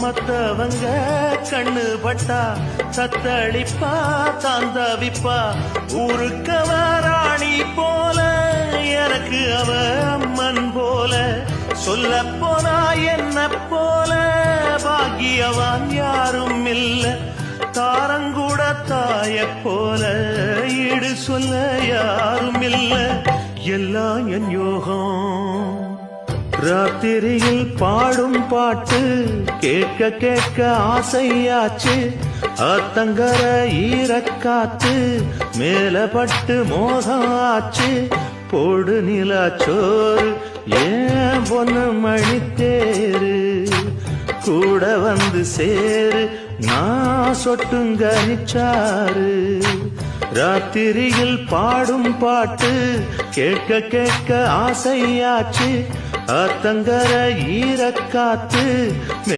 மத்தவங்க கண்ணு பட்டா தத்தளிப்பா தாந்தவிப்பா ஊருக்கவ ராணி போல எனக்கு அவ அம்மன் போல. சொல்ல போனா என்ன போல பாக்கியவான் யாரும் இல்ல. தாரங்கூட தாய போல ஈடு சொல்ல யாரும் இல்ல. எல்லாம் என் யோகம். ராத்திரியில் பாடும் பாட்டு கேட்க கேட்க ஆசையாச்சு. ஆத்தங்கர ஈரக்காத்து மேல பட்டு மோசம் ஆச்சு போடு நிலாச்சோறு ஏன் பொண்ணு மணித்தேரு? கூட வந்து சேரு நான் சொட்டுங்க நிச்சாரு. ராத்திரியில் பாடும் பாட்டு கேட்க கேட்க ஆசையாச்சு. ஆத்தங்கர ஈரக்காத்து